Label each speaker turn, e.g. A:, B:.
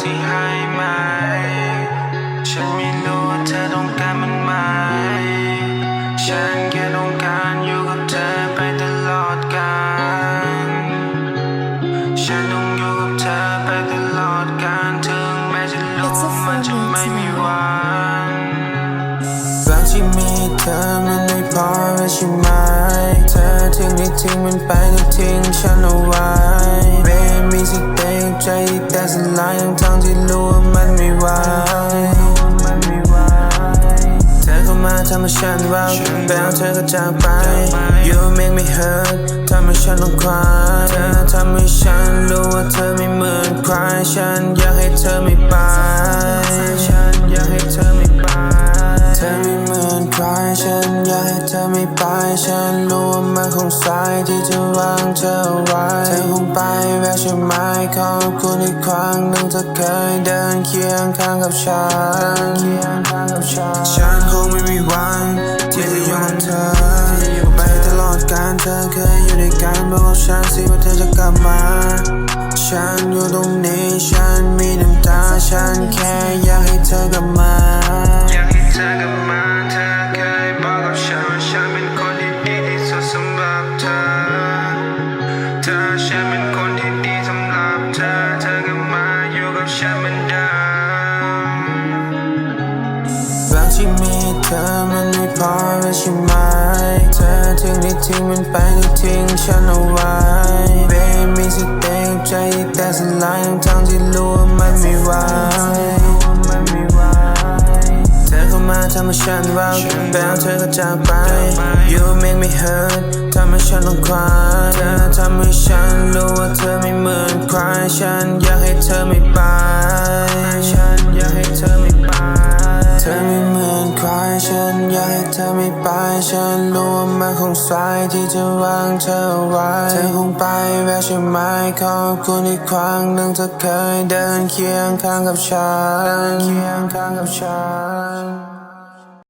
A: ที่ให้ไหม ฉันไม่รู้ว่าเธอต้องการมันไหม ฉันแค่ต้องการอยู่กับเธอไปตลอดกาล ฉันต้องอยู่กับเธอไปตลอดกาลถึงแม้ฉัรู้มันจะไม่มีวันรักที่มีเธอมันไม่พอแล้วใช่ไหม เธอทิ้งไดทิ้งมันไปก็ทิ้งฉันเอาไว้ Made me sick babe ใจแต่สลายยังำให้ฉันว้าวแล้วเธอก็จากไป You make me hurt ทำให้ฉันต้องค y เธอทำให้ฉันรู้ว่าเธอไม่เหมือนใครฉันอยากให้เธอไม่ไปฉันอยากให้เธอไม่ไปเธอไม่เหมือนใครฉันอยากให้เธอไม่ไปฉันรู้ว่ามันคงสายที่จะวางเธอไว้เธอคงไปแล้วใช่ไหมขอบคุณอีกครั้งหนึ่งเธอเคยเดินเคียงข้างกับฉันฉันคงไม่มี การบอกฉันสิว่าเธอจะกลับมา ฉันอยู่ตรงนี้ฉันมีน้ำตา ฉันแค่อยากให้เธอกลับมา ที่มีเธอมันไม่พอแล้วใช่ไหมเธอทิ้งได้ทิ้งมันไปแล้วทิ้งฉันเอาไว้เบมีสเตย์ใจแต่สลายทั้งที่รู้ว่ามันไม่ไหวมันไม่ไหวเธอเข้ามาทำให้ฉันว้าวแล้วเธอก็จากไป You make me hurt ทำให้ฉันต้อง cry เธอทำให้ฉันรู้ว่าเธอไม่เหมือนใครฉันอยาก ไม่ไปฉันรู้ว่ามันคงสายที่จะวางเธอไว้เธอคงไปแล้วใช่ไหมขอบคุณอีกครั้งหนึ่งเธอเคยเดินเคียงข้างกับฉันเคียงข้างกับฉัน